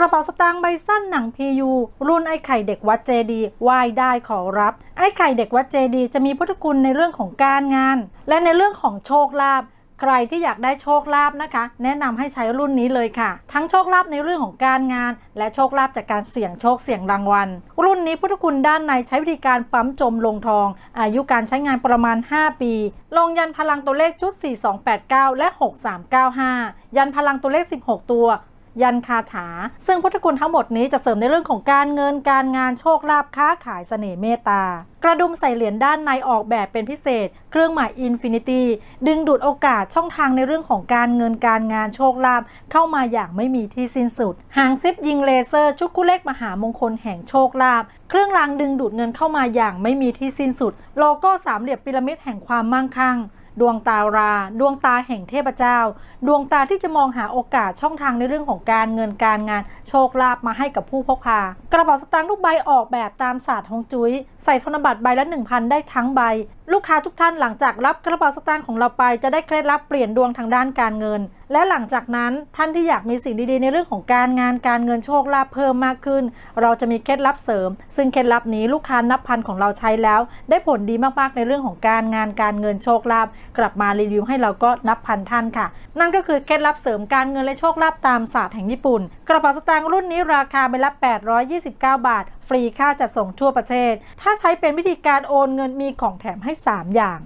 กระเป๋าสตางค์ใบสั้นหนัง PU รุ่นไอ้ไข่เด็กวัดเจดีไหว้ได้ขอรับ ไอ้ไข่เด็กวัดเจดี จะมีพุทธคุณในเรื่องของการงาน และในเรื่องของโชคลาภใครที่อยากได้โชคลาภนะคะ แนะนำให้ใช้รุ่นนี้เลยค่ะ ทั้งโชคลาภในเรื่องของการงาน และโชคลาภจากการเสี่ยงโชคเสี่ยงรางวัล รุ่นนี้พุทธคุณด้านในใช้วิธีการปั๊มจมลงทอง อายุการใช้งานประมาณ 5 ปี ลงยันพลังตัวเลขชุด 4289 และ 6395 ยันพลังตัวเลข 16 ตัว ยันคาถา ซึ่งพุทธคุณทั้งหมดนี้จะเสริมในเรื่องของการเงินการงานโชคลาภค้าขายเสน่ห์เมตตากระดุมใส่เหรียญด้านในออกแบบเป็นพิเศษ เครื่องหมายอินฟินิตี้ดึงดูดโอกาสช่องทางในเรื่องของการเงินการงานโชคลาภเข้ามาอย่างไม่มีที่สิ้นสุด หางซิปยิงเลเซอร์ชุกคู่เลขมหามงคลแห่งโชคลาภเครื่องรางดึงดูดเงินเข้ามาอย่างไม่มีที่สิ้นสุด โลโก้สามเหลี่ยมพีระมิดแห่งความมั่งคั่ง ดวงตารา ดวงตาแห่งเทพเจ้า ดวงตาที่จะมองหาโอกาสช่องทางในเรื่องของการเงินการงาน โชคลาภมาให้กับผู้พกพา กระเป๋าสตางค์ทุกใบออกแบบตามศาสตร์ฮงจุ้ยใส่ธนบัตรใบละ 1,000 ได้ทั้งใบ ลูกค้าทุกท่านหลังจากรับกระเป๋าสตางค์ของเราไปจะได้เคล็ดลับเปลี่ยนดวงทางด้านการเงิน และหลังจากนั้นท่านที่อยากมีสิ่งดีๆ ในเรื่องของการงานการเงินโชคลาภเพิ่มมากขึ้น เราจะมีเคล็ดลับเสริม ซึ่งเคล็ดลับนี้ลูกค้านับพันของเราใช้แล้ว ได้ผลดีมากๆในเรื่องของการงานการเงินโชคลาภกลับมารีวิวให้เราก็นับพันท่านค่ะ นั่นก็คือเคล็ดลับเสริมการเงินและโชคลาภตามศาสตร์แห่งญี่ปุ่น กระเป๋าสตางค์รุ่นนี้ราคาใบละ829 บาท ฟรีค่าจัดส่งทั่วประเทศ ถ้าใช้เป็นวิธีการโอนเงินมีของแถมให้3 อย่าง